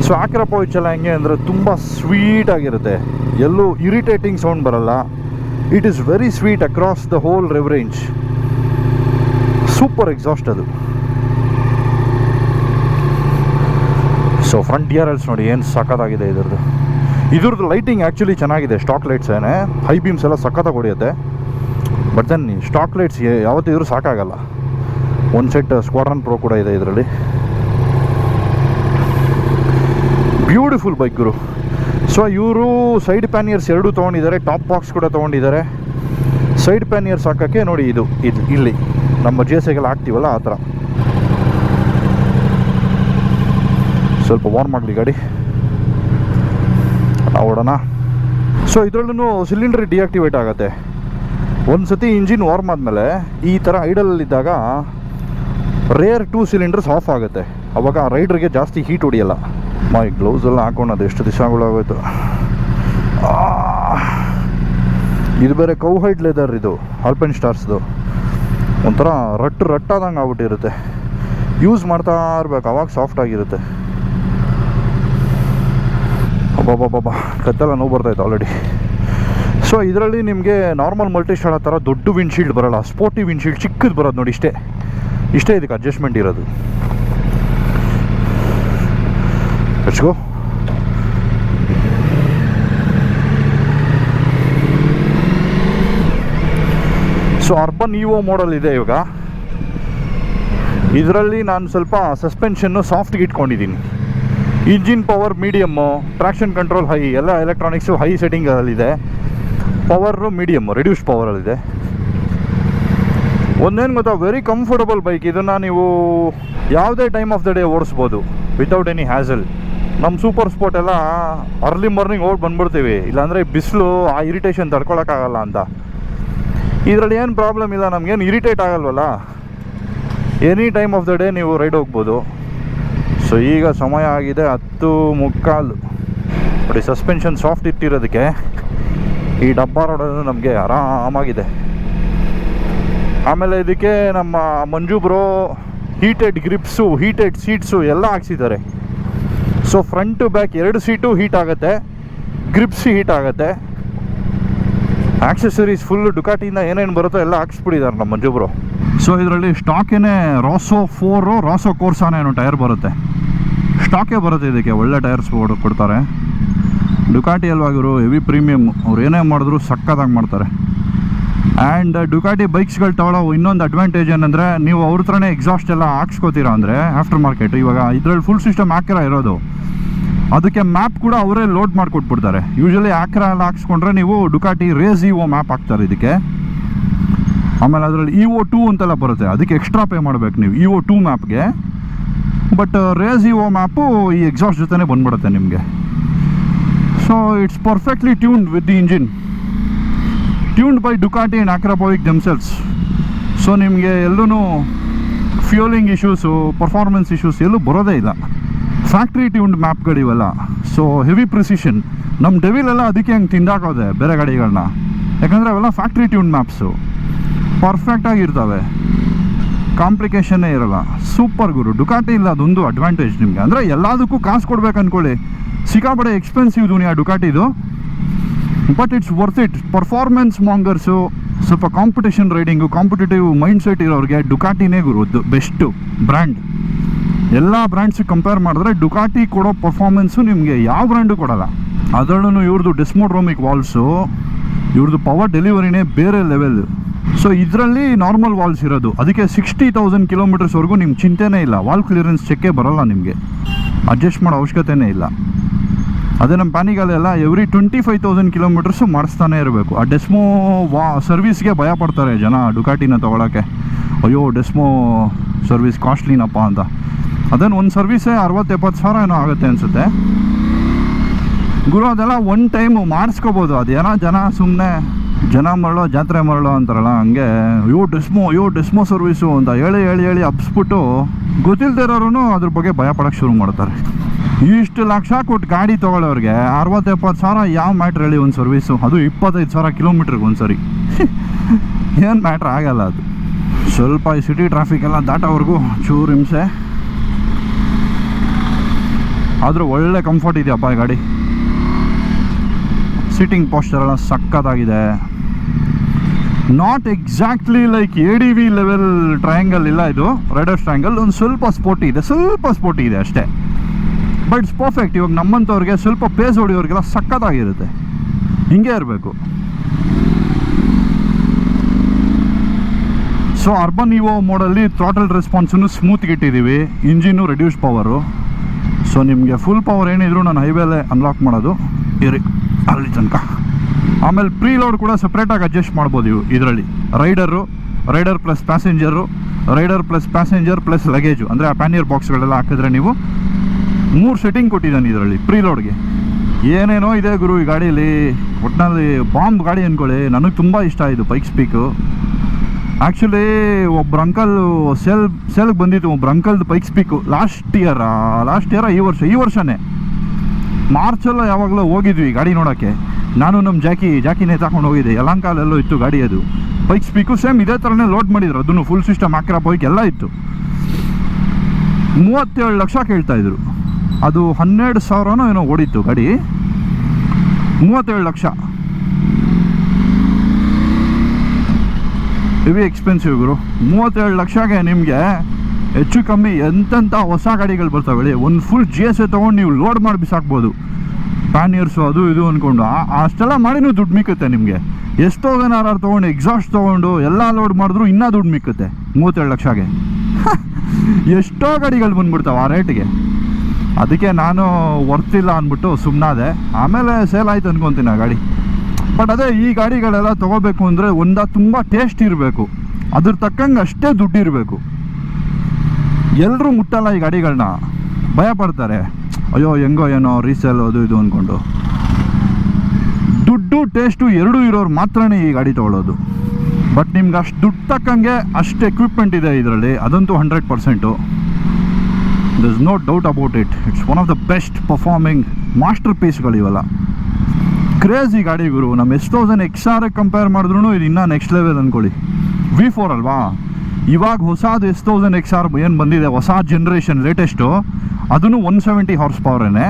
Speaker 1: so Akrapovic ಎಲ್ಲ ಹೆಂಗೆ ಅಂದರೆ ತುಂಬ ಸ್ವೀಟ್ ಆಗಿರುತ್ತೆ. ಎಲ್ಲೂ ಇರಿಟೇಟಿಂಗ್ ಸೌಂಡ್ ಬರಲ್ಲ. It is very sweet across the whole rev range super exhaust ಅದು. ಸೊ ಫ್ರಂಟ್ ಎಲ್ಸ್ ನೋಡಿ ಏನು ಸಖತ್ತಾಗಿದೆ ಇದ್ರದ್ದು. ಇದ್ರದ್ದು ಲೈಟಿಂಗ್ ಆ್ಯಕ್ಚುಲಿ ಚೆನ್ನಾಗಿದೆ ಸ್ಟಾಕ್ ಲೈಟ್ಸ್ ಏನೇ ಹೈ ಬೀಮ್ಸ್ ಎಲ್ಲ ಸಖತ್ತಾಗಿ ಹೊಡೆಯುತ್ತೆ. ಬಟ್ ದೆನ್ ಸ್ಟಾಕ್ ಲೈಟ್ಸ್ ಯಾವತ್ತಿದ್ರೂ ಸಾಕಾಗಲ್ಲ. ಒಂದು ಸೆಟ್ ಸ್ಕ್ವಾಡ್ರನ್ ಪ್ರೋ ಕೂಡ ಇದೆ ಇದರಲ್ಲಿ. ಬ್ಯೂಟಿಫುಲ್ ಬೈಕ್ ಗುರು. ಸೊ ಇವರು ಸೈಡ್ ಪ್ಯಾನಿಯರ್ಸ್ ಎರಡೂ ತೊಗೊಂಡಿದ್ದಾರೆ ಟಾಪ್ ಬಾಕ್ಸ್ ಕೂಡ ತೊಗೊಂಡಿದ್ದಾರೆ. ಸೈಡ್ ಪ್ಯಾನಿಯರ್ಸ್ ಹಾಕೋಕ್ಕೆ ನೋಡಿ ಇದು ಇದು ಇಲ್ಲಿ. ನಮ್ಮ ಜಿ ಎಸ್ ಐಗೆಲ್ಲ ಹಾಕ್ತೀವಲ್ಲ ಆ ಥರ. ಸ್ವಲ್ಪ ವಾರ್ಮ್ ಆಗಲಿ ಗಾಡಿ. ಓಡೋಣ. ಸೊ ಇದರಲ್ಲೂ ಸಿಲಿಂಡರ್ ಡಿಆಕ್ಟಿವೇಟ್ ಆಗುತ್ತೆ. ಒಂದು ಸತಿ ಇಂಜಿನ್ ವಾರ್ಮ್ ಆದಮೇಲೆ ಈ ಥರ ಐಡಲಲ್ಲಿದ್ದಾಗ ರೇರ್ ಟೂ ಸಿಲಿಂಡರ್ಸ್ ಆಫ್ ಆಗುತ್ತೆ. ಅವಾಗ ರೈಡ್ರಿಗೆ ಜಾಸ್ತಿ ಹೀಟ್ ಹೊಡಿಯಲ್ಲ. ಮೈ ಗ್ಲೌಸ್ ಎಲ್ಲ ಹಾಕೊಂಡು ಎಷ್ಟು ದಿವಸಗಳಾಗೋಯ್ತು ಇದು ಬೇರೆ ಕೌ ಹೈಟ್ ಲೆದರ್ ಇದು ಆಲ್ಪೆನ್ ಸ್ಟಾರ್ಸ್ದು ಒಂಥರ ರಟ್ಟು ರಟ್ಟಾದಂಗೆ ಆಗ್ಬಿಟ್ಟಿರುತ್ತೆ. ಯೂಸ್ ಮಾಡ್ತಾ ಇರ್ಬೇಕು, ಅವಾಗ ಸಾಫ್ಟ್ ಆಗಿರುತ್ತೆ. ಅಬ್ಬಬ್ಬಬ್ಬ ಕತ್ತೆಲ್ಲ ನೋವು ಬರ್ತಾಯಿತ್ತು ಆಲ್ರೆಡಿ ಸೊ ಇದರಲ್ಲಿ ನಿಮಗೆ ನಾರ್ಮಲ್ ಮಲ್ಟಿ ಸ್ಟಾರ್ ಥರ ದೊಡ್ಡ ವಿಂಡ್ಶೀಲ್ಡ್ ಬರೋಲ್ಲ ಸ್ಪೋರ್ಟಿ ವಿಂಡ್ಶೀಲ್ಡ್ ಚಿಕ್ಕದು ಬರೋದು ನೋಡಿ ಇಷ್ಟೇ. ಇಷ್ಟೇ ಇದಕ್ಕೆ ಅಡ್ಜಸ್ಟ್ಮೆಂಟ್ ಇರೋದು. ಗೋ ಸೊ ಅರ್ಬನ್ ಇವೋ ಮಾಡಲ್ ಇದೆ ಇವಾಗ. ಇದರಲ್ಲಿ ನಾನು ಸ್ವಲ್ಪ ಸಸ್ಪೆನ್ಷನ್ನು ಸಾಫ್ಟ್ಗೆ ಇಟ್ಕೊಂಡಿದ್ದೀನಿ. Engine power medium traction control high ಎಲ್ಲ ಎಲೆಕ್ಟ್ರಾನಿಕ್ಸು ಹೈ ಸೆಟ್ಟಿಂಗಲ್ಲಿದೆ ಪವರು ಮೀಡಿಯಮ್ಮು ರಿಡ್ಯೂಸ್ ಪವರಲ್ಲಿದೆ ಒಂದೇನು ಗೊತ್ತಾ ವೆರಿ ಕಂಫರ್ಟಬಲ್ ಬೈಕ್ ಇದನ್ನು ನೀವು ಯಾವುದೇ ಟೈಮ್ ಆಫ್ ದ ಡೇ ಓಡಿಸ್ಬೋದು ವಿತೌಟ್ ಎನಿ ಹ್ಯಾಸಲ್ ನಮ್ಮ ಸೂಪರ್ ಸ್ಪೋರ್ಟ್ ಎಲ್ಲ ಅರ್ಲಿ ಮಾರ್ನಿಂಗ್ ಓಡ್ ಬಂದ್ಬಿಡ್ತೀವಿ. ಇಲ್ಲಾಂದರೆ ಬಿಸಿಲು, ಆ ಇರಿಟೇಷನ್ ತಡ್ಕೊಳಕ್ಕಾಗಲ್ಲ ಅಂತ. ಇದರಲ್ಲಿ ಏನು ಪ್ರಾಬ್ಲಮ್ ಇಲ್ಲ, ನಮಗೇನು irritate ಆಗಲ್ವಲ್ಲ? Any time of the day ನೀವು ರೈಡ್ ಹೋಗ್ಬೋದು. ಸೊ ಈಗ ಸಮಯ ಆಗಿದೆ ಹತ್ತು ಮುಕ್ಕಾಲು. ನೋಡಿ ಸಸ್ಪೆನ್ಷನ್ ಸಾಫ್ಟ್ ಇಟ್ಟಿರೋದಕ್ಕೆ ಈ ಡಬ್ಬ ರೋಡನ್ನು ನಮಗೆ ಆರಾಮಾಗಿದೆ. ಆಮೇಲೆ ಇದಕ್ಕೆ ನಮ್ಮ Manju bro heated grips heated seats ಎಲ್ಲ ಹಾಕ್ಸಿದ್ದಾರೆ. ಸೊ ಫ್ರಂಟ್ ಬ್ಯಾಕ್ ಎರಡು ಸೀಟು ಹೀಟ್ ಆಗುತ್ತೆ ಗ್ರಿಪ್ಸ್ ಹೀಟ್ ಆಗುತ್ತೆ. ಆಕ್ಸೆಸರೀಸ್ ಫುಲ್ ಡುಕಾಟಿಯಿಂದ ಏನೇನು ಬರುತ್ತೋ ಎಲ್ಲ ಹಾಕ್ಸ್ಬಿಟ್ಟಿದ್ದಾರೆ ನಮ್ಮ ಮಂಜು ಬ್ರೋ. ಸೊ ಇದರಲ್ಲಿ ಸ್ಟಾಕೇನೆ ರಾಸೋ ಫೋರು ರಾಸೋ ಕೋರ್ಸಾನೇನು ಟೈರ್ ಬರುತ್ತೆ. ಸ್ಟಾಕೇ ಬರುತ್ತೆ ಇದಕ್ಕೆ, ಒಳ್ಳೆ ಟೈರ್ಸ್ ಕೊಡ್ತಾರೆ. ಡುಕಾಟಿ ಅಲ್ವಾಗಿರು ಹೆವಿ ಪ್ರೀಮಿಯಮ್ ಅವ್ರು ಏನೇ ಮಾಡಿದ್ರು ಸಕ್ಕತ್ತಾಗಿ ಮಾಡ್ತಾರೆ. ಆ್ಯಂಡ್ ಡುಕಾಟಿ ಬೈಕ್ಸ್ಗಳು ತಗೊಳ್ಳೋ ಇನ್ನೊಂದು ಅಡ್ವಾಂಟೇಜ್ ಏನಂದರೆ, ನೀವು ಅವ್ರ ಹತ್ರನೇ ಎಕ್ಸಾಸ್ಟ್ ಎಲ್ಲ ಹಾಕ್ಸ್ಕೋತೀರ ಅಂದರೆ ಆಫ್ಟರ್ ಮಾರ್ಕೆಟ್ ಇವಾಗ ಇದರಲ್ಲಿ ಫುಲ್ ಸಿಸ್ಟಮ್ ಹಾಕಿರ ಇರೋದು. ಅದಕ್ಕೆ ಮ್ಯಾಪ್ ಕೂಡ ಅವರೇ ಲೋಡ್ ಮಾಡಿಕೊಟ್ಬಿಡ್ತಾರೆ. ಯೂಶಲಿ ಆಕ್ರ ಎಲ್ಲ ಹಾಕ್ಸ್ಕೊಂಡ್ರೆ ನೀವು ಡುಕಾಟಿ ರೇಸ್ ಇಒ ಮ್ಯಾಪ್ ಹಾಕ್ತಾರೆ ಇದಕ್ಕೆ. ಆಮೇಲೆ ಅದರಲ್ಲಿ ಇ ಒ ಟೂ ಅಂತೆಲ್ಲ ಬರುತ್ತೆ. ಅದಕ್ಕೆ ಎಕ್ಸ್ಟ್ರಾ ಪೇ ಮಾಡಬೇಕು ನೀವು. E O two ಮ್ಯಾಪ್ಗೆ but race E O map ಈ ಎಕ್ಸಾಸ್ಟ್ ಜೊತೆ ಬಂದ್ಬಿಡುತ್ತೆ ನಿಮಗೆ. So it's perfectly tuned with the engine tuned by Ducati and Akrapovic themselves so ನಿಮಗೆ ಎಲ್ಲೂ ಫ್ಯೂಲಿಂಗ್ ಇಶ್ಯೂಸು ಪರ್ಫಾರ್ಮೆನ್ಸ್ ಇಶ್ಯೂಸ್ ಎಲ್ಲೂ ಬರೋದೇ ಇಲ್ಲ. ಫ್ಯಾಕ್ಟ್ರಿ ಟ್ಯೂನ್ಡ್ ಮ್ಯಾಪ್ಗಳಿವೆಲ್ಲ ಸೊ ಹೆವಿ ಪ್ರಿಸಿಷನ್ ನಮ್ಮ ಡೆವಿಲೆಲ್ಲ ಅದಕ್ಕೆ ಹಂಗೆ ತಿಂದಾಕೋದೆ ಬೇರೆ ಗಾಡಿಗಳನ್ನ. ಯಾಕಂದರೆ ಅವೆಲ್ಲ ಫ್ಯಾಕ್ಟ್ರಿ ಟ್ಯೂನ್ಡ್ ಮ್ಯಾಪ್ಸು ಪರ್ಫೆಕ್ಟಾಗಿರ್ತವೆ ಕಾಂಪ್ಲಿಕೇಶನ್ನೇ ಇರಲ್ಲ. ಸೂಪರ್ ಗುರು. ಡುಕಾಟಿ ಇಲ್ಲ, ಅದೊಂದು ಅಡ್ವಾಂಟೇಜ್ ನಿಮಗೆ. ಅಂದರೆ ಎಲ್ಲದಕ್ಕೂ ಕಾಸು ಕೊಡ್ಬೇಕು ಅಂದ್ಕೊಳ್ಳಿ ಸಿಕ್ಕಾಪಡೆ ಎಕ್ಸ್ಪೆನ್ಸಿವ್ ಆ ಡುಕಾಟಿದು. But it's worth it performance mongers ಸ್ವಲ್ಪ competition riding competitive mind set ಇರೋರಿಗೆ ಡುಕಾಟಿನೇ ಗುರು. ಬೆಸ್ಟು ಬ್ರ್ಯಾಂಡ್ ಎಲ್ಲ ಬ್ರ್ಯಾಂಡ್ಸಿಗೆ ಕಂಪೇರ್ ಮಾಡಿದ್ರೆ ಡುಕಾಟಿ ಕೊಡೋ ಪರ್ಫಾರ್ಮೆನ್ಸು ನಿಮಗೆ ಯಾವ ಬ್ರ್ಯಾಂಡು ಕೊಡಲ್ಲ. ಅದರಲ್ಲೂ ಇವ್ರದ್ದು ಡಿಸ್ಮೋಡ್ರೋಮಿಕ್ ವಾಲ್ಸು ಇವ್ರದ್ದು ಪವರ್ ಡೆಲಿವರಿನೇ ಬೇರೆ ಲೆವೆಲ್ ಸೊ ಇದರಲ್ಲಿ ನಾರ್ಮಲ್ ವಾಲ್ಸ್ ಇರೋದು. ಅದಕ್ಕೆ ಸಿಕ್ಸ್ಟಿ ತೌಸಂಡ್ ಕಿಲೋಮೀಟರ್ಸ್ವರೆಗೂ ನಿಮ್ಗೆ ಚಿಂತೆನೇ ಇಲ್ಲ. ವಾಲ್ ಕ್ಲಿಯರೆನ್ಸ್ ಚೆಕ್ಕೇ ಬರೋಲ್ಲ ನಿಮಗೆ. ಅಡ್ಜಸ್ಟ್ ಮಾಡೋ ಅವಶ್ಯಕತೆನೇ ಇಲ್ಲ. ಅದೇ ನಮ್ಮ ಪ್ಯಾನಿಗಲೆಲ್ಲ every twenty five thousand kilometres ಮಾಡಿಸ್ತಾನೆ ಇರಬೇಕು. ಆ ಡೆಸ್ಮೋ ವಾ ಸರ್ವಿಸ್ಗೆ ಭಯ ಪಡ್ತಾರೆ ಜನ ಡುಕಾಟಿನ ತೊಗೊಳಕ್ಕೆ. ಅಯ್ಯೋ, ಡೆಸ್ಮೋ ಸರ್ವಿಸ್ ಕಾಸ್ಟ್ಲಿನಪ್ಪ ಅಂತ. ಅದನ್ನು ಒಂದು ಸರ್ವಿಸೇ ಅರವತ್ತು ಎಪ್ಪತ್ತು ಸಾವಿರ ಏನೋ ಆಗುತ್ತೆ ಅನಿಸುತ್ತೆ. ಗುರು, ಅದೆಲ್ಲ ಒನ್ ಟೈಮು ಮಾಡಿಸ್ಕೋಬೋದು. ಅದೇನೋ ಜನ ಸುಮ್ಮನೆ ಜನ ಮರಳೋ, ಜಾತ್ರೆ ಮರಳೋ ಅಂತಾರಲ್ಲ, ಹಂಗೆ ಯೋ ಡಿಸ್ಮೋ ಯೋ ಡಿಸ್ಮೋ ಸರ್ವಿಸು ಅಂತ ಹೇಳಿ ಹೇಳಿ ಹೇಳಿ ಹಬ್ಸ್ಬಿಟ್ಟು ಗೊತ್ತಿಲ್ಲದೆ ಇರೋರು ಅದ್ರ ಬಗ್ಗೆ ಭಯ ಪಡೋಕ್ಕೆ ಶುರು ಮಾಡ್ತಾರೆ. ಇಷ್ಟು ಲಕ್ಷ ಕೊಟ್ಟು ಗಾಡಿ ತೊಗೊಳ್ಳೋರಿಗೆ ಅರವತ್ತು ಎಪ್ಪತ್ತು ಸಾವಿರ ಯಾವ ಮ್ಯಾಟ್ರ್ ಹೇಳಿ ಒಂದು ಸರ್ವಿಸು? ಅದು ಇಪ್ಪತ್ತೈದು ಸಾವಿರ ಕಿಲೋಮೀಟ್ರಿಗೆ ಒಂದು ಸರಿ. ಏನು ಮ್ಯಾಟ್ರ್ ಆಗಲ್ಲ ಅದು. ಸ್ವಲ್ಪ ಈ ಸಿಟಿ ಟ್ರಾಫಿಕ್ ಎಲ್ಲ ದಾಟೋವರೆಗೂ ಚೂರು ಹಿಂಸೆ. ಆದರೂ ಒಳ್ಳೆ ಕಂಫರ್ಟ್ ಇದೆಯಪ್ಪ ಗಾಡಿ. ಸಿಟ್ಟಿಂಗ್ ಪಾಸ್ಚರ್ ಎಲ್ಲ ಸಕ್ಕತ್ತಾಗಿದೆ not exactly like a D V level triangle ಇಲ್ಲ ಇದು. ರೈಡರ್ಸ್ ಟ್ರಯಾಂಗಲ್ ಒಂದು ಸ್ವಲ್ಪ ಸ್ಪೋರ್ಟಿ ಇದೆ, ಸ್ವಲ್ಪ ಸ್ಪೋರ್ಟಿ ಇದೆ ಅಷ್ಟೇ. ಬಟ್ ಪರ್ಫೆಕ್ಟ್ ಇವಾಗ ನಮ್ಮಂಥವ್ರಿಗೆ ಸ್ವಲ್ಪ ಪೇಸ್ ಹೊಡಿಯೋರಿಗೆಲ್ಲ ಸಕ್ಕತ್ತಾಗಿರುತ್ತೆ ಹಿಂಗೆ ಇರಬೇಕು. ಸೊ ಅರ್ಬನ್ ಇವೋ ಮೋಡಲ್ಲಿ ಥ್ರಾಟಲ್ ರೆಸ್ಪಾನ್ಸನ್ನು ಸ್ಮೂತ್ ಇಟ್ಟಿದ್ದೀವಿ. ಇಂಜಿನು ರೆಡ್ಯೂಸ್ ಪವರು ಸೊ ನಿಮಗೆ ಫುಲ್ ಪವರ್ ಏನಿದ್ರು ನಾನು ಹೈವೇಲೆ ಅನ್ಲಾಕ್ ಮಾಡೋದು. ಇರಿ. ಅಲ್ಲಿ ತನಕ. ಆಮೇಲೆ ಪ್ರೀ ಲೋಡ್ ಕೂಡ ಸಪ್ರೇಟಾಗಿ ಅಡ್ಜಸ್ಟ್ ಮಾಡ್ಬೋದು ಇವು ಇದರಲ್ಲಿ. Rider rider plus passenger rider plus passenger plus luggage ಅಂದರೆ ಆ ಪ್ಯಾನಿಯರ್ ಬಾಕ್ಸ್ಗಳೆಲ್ಲ ಹಾಕಿದ್ರೆ ನೀವು ಮೂರು ಸೆಟ್ಟಿಂಗ್ ಕೊಟ್ಟಿದ್ದಾನೆ ಇದರಲ್ಲಿ ಪ್ರೀ ಲೋಡ್ಗೆ ಏನೇನೋ ಇದೆ ಗುರು ಈ ಗಾಡೀಲಿ ಒಟ್ಟಿನಲ್ಲಿ ಬಾಂಬ್ ಗಾಡಿ ಅಂದ್ಕೊಳ್ಳಿ ನನಗೆ ತುಂಬ ಇಷ್ಟ ಇದು ಬೈಕ್ ಸ್ಪೀಕು ಆ್ಯಕ್ಚುಲಿ ಒಬ್ಬರು ಅಂಕಲ್ ಸೆಲ್ ಸೆಲ್ಗೆ ಬಂದಿತ್ತು. ಒಬ್ಬರು ಅಂಕಲ್ದು ಬೈಕ್ ಸ್ಪೀಕು ಲಾಸ್ಟ್ ಇಯರಾ ಲಾಸ್ಟ್ ಇಯರ ಈ ವರ್ಷ, ಈ ವರ್ಷನೇ. ಮಾರ್ಚಲ್ಲೋ ಯಾವಾಗಲೂ ಹೋಗಿದ್ವಿ ಗಾಡಿ ನೋಡೋಕ್ಕೆ. ನಾನು ನಮ್ಮ ಜಾಕಿ, ಜಾಕಿನೇ ತಗೊಂಡು ಹೋಗಿದ್ದೆ. ಯಲಂಕಾಲೆಲ್ಲೋ ಇತ್ತು ಗಾಡಿ ಅದು. ಬೈಕ್ ಸ್ಪೀಕು ಸೇಮ್ ಇದೇ ಥರನೇ ಲೋಡ್ ಮಾಡಿದ್ರು. ಅದನ್ನು ಫುಲ್ ಸಿಸ್ಟಮ್ ಹಾಕಿರೋ ಬೈಕ್ ಎಲ್ಲ ಇತ್ತು. ಮೂವತ್ತೇಳು ಲಕ್ಷ ಕೇಳ್ತಾ ಇದ್ರು. ಅದು ಹನ್ನೆರಡು ಸಾವಿರನೋ ಏನೋ ಓಡಿತ್ತು ಗಾಡಿ. ಮೂವತ್ತೇಳು ಲಕ್ಷ. ಹೆವಿ ಎಕ್ಸ್ಪೆನ್ಸಿವ್ ಗುರು. ಮೂವತ್ತೇಳು ಲಕ್ಷಗೆ ನಿಮಗೆ ಹೆಚ್ಚು ಕಮ್ಮಿ ಎಂತೆಂಥ ಹೊಸ ಗಾಡಿಗಳು ಬರ್ತಾವೆ ಹೇಳಿ. ಒಂದು ಫುಲ್ ಜಿ ಎಸ್ ಎ ತೊಗೊಂಡು ನೀವು ಲೋಡ್ ಮಾಡಿ ಬಿಸಾಕ್ಬೋದು. ಪ್ಯಾನಿಯರ್ಸು ಅದು ಇದು ಅಂದ್ಕೊಂಡು ಅಷ್ಟೆಲ್ಲ ಮಾಡಿನೂ ದುಡ್ಡು ಮಿಕ್ಕುತ್ತೆ ನಿಮಗೆ. ಎಷ್ಟು ಜನ ಯಾರು ತೊಗೊಂಡು ಎಕ್ಸಾಸ್ಟ್ ತೊಗೊಂಡು, ಎಲ್ಲ ಲೋಡ್ ಮಾಡಿದ್ರು ಇನ್ನೂ ದುಡ್ಡು ಮಿಕ್ಕುತ್ತೆ. ಮೂವತ್ತೆರಡು ಲಕ್ಷಗೆ ಎಷ್ಟೋ ಗಾಡಿಗಳು ಬಂದ್ಬಿಡ್ತಾವೆ ಆ ರೇಟ್ಗೆ ಅದಕ್ಕೆ ನಾನು ವರ್ತಿಲ್ಲ ಅಂದ್ಬಿಟ್ಟು ಸುಮ್ಮನಾದೆ ಆಮೇಲೆ ಸೇಲ್ ಆಯ್ತು ಅನ್ಕೊತೀನಿ ಆ ಗಾಡಿ. ಬಟ್ ಅದೇ ಈ ಗಾಡಿಗಳೆಲ್ಲ ತೊಗೋಬೇಕು ಅಂದರೆ ಒಂದ ತುಂಬ ಟೇಸ್ಟ್ ಇರಬೇಕು. ಅದ್ರ ತಕ್ಕಂಗೆ ಅಷ್ಟೇ ದುಡ್ಡು ಇರಬೇಕು. ಎಲ್ಲರೂ ಮುಟ್ಟಲ್ಲ ಈ ಗಾಡಿಗಳನ್ನ ಭಯ ಪಡ್ತಾರೆ. ಅಯ್ಯೋ, ಹೆಂಗೋ ಏನೋ ರೀಸೇಲ್ ಅದು ಇದು ಅಂದ್ಕೊಂಡು ದುಡ್ಡು ಟೇಸ್ಟು ಎರಡೂ ಇರೋರು ಮಾತ್ರನೇ ಈ ಗಾಡಿ ತೊಗೊಳ್ಳೋದು ಬಟ್ ನಿಮ್ಗೆ ಅಷ್ಟು ದುಡ್ಡು ತಕ್ಕಂಗೆ ಅಷ್ಟು ಎಕ್ವಿಪ್ಮೆಂಟ್ ಇದೆ ಇದರಲ್ಲಿ. ಅದಂತೂ hundred percent the is no doubt about it it's one of the best performing master ಪೀಸ್ಗಳು ಇವೆಲ್ಲ. ಕ್ರೇಜಿ ಗಾಡಿ ಗುರು. ನಮ್ಮ S thousand X R compare ಮಾಡಿದ್ರು ಇದು ಇನ್ನೂ ನೆಕ್ಸ್ಟ್ ಲೆವೆಲ್ ಅಂದ್ಕೊಳ್ಳಿ ವಿ ಫೋರ್ ಅಲ್ವಾ? ಇವಾಗ ಹೊಸದು ಎಸ್ ತೌಸಂಡ್ ಎಕ್ಸ್ ಆರ್ ಏನು ಬಂದಿದೆ, ಹೊಸ ಜನ್ರೇಷನ್ ಲೇಟೆಸ್ಟು ಅದನ್ನು ಒನ್ ಸೆವೆಂಟಿ ಹಾರ್ಸ್ ಪವರೇ